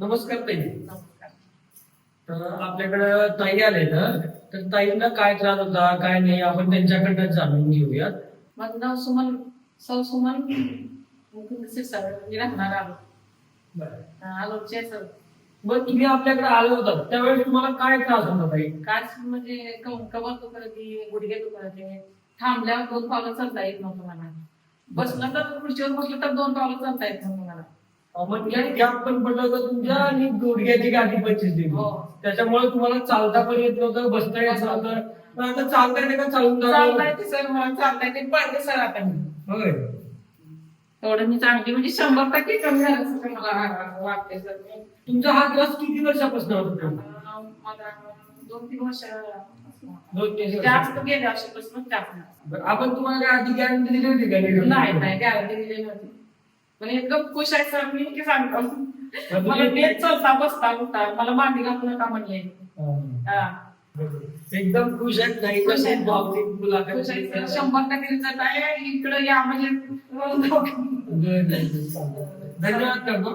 नमस्कार ताई. तर आपल्याकडे ताई आले ना तर ताईंना काय त्रास होता काय नाही आपण त्यांच्याकडनं जाणून घेऊयात. माझं नाव सुमन सौ सुमन. मी राहणार आलो. आलोचे सर मग तुम्ही आपल्याकडे आले होता त्यावेळेस तुम्हाला काय त्रास होता ताई? काय म्हणजे कम- कमर दुखते गुडघे दुखते थांबल्यावर दोन पावलं चालता येत नव्हतं मला. बसलं तर खुर्चीवर बसलं तर दोन पावलं चालता येत नव्हतं म्हणजे पण पडलं होतं तुमच्या आणि गुडघ्याची गाठी पच्चीस दिली हो. त्याच्यामुळे तुम्हाला चालता पण येत नव्हतं बसता येत नव्हतं. पण आता चालता येते का चालून चालता जावं? येते सर मला चालता येते. पडते सर आता मी. होय. एवढं मी चांगली म्हणजे शंभर टक्के कमी झालं मला वाटते सर तुमचा हा त्रास किती वर्षापासून होता दोन तीन वर्ष दोन तीन वर्ष. जास्त गेल्या वर्षापासून आपण तुम्हाला आधी गॅरंटी दिली होती का? नाही नाही गॅरंटी दिली नव्हती. पण इतकं खुश आहे सर मी की सांगतो मला तेच चलता बसता उठता मला मांडी घालून नका म्हणजे. हा. एकदम खुश आहेत नाही खुश आहेत. भावनिक मुलाखत. शंभर टक्के रिझल्ट आहे इकडे या म्हणजे धन्यवाद करतो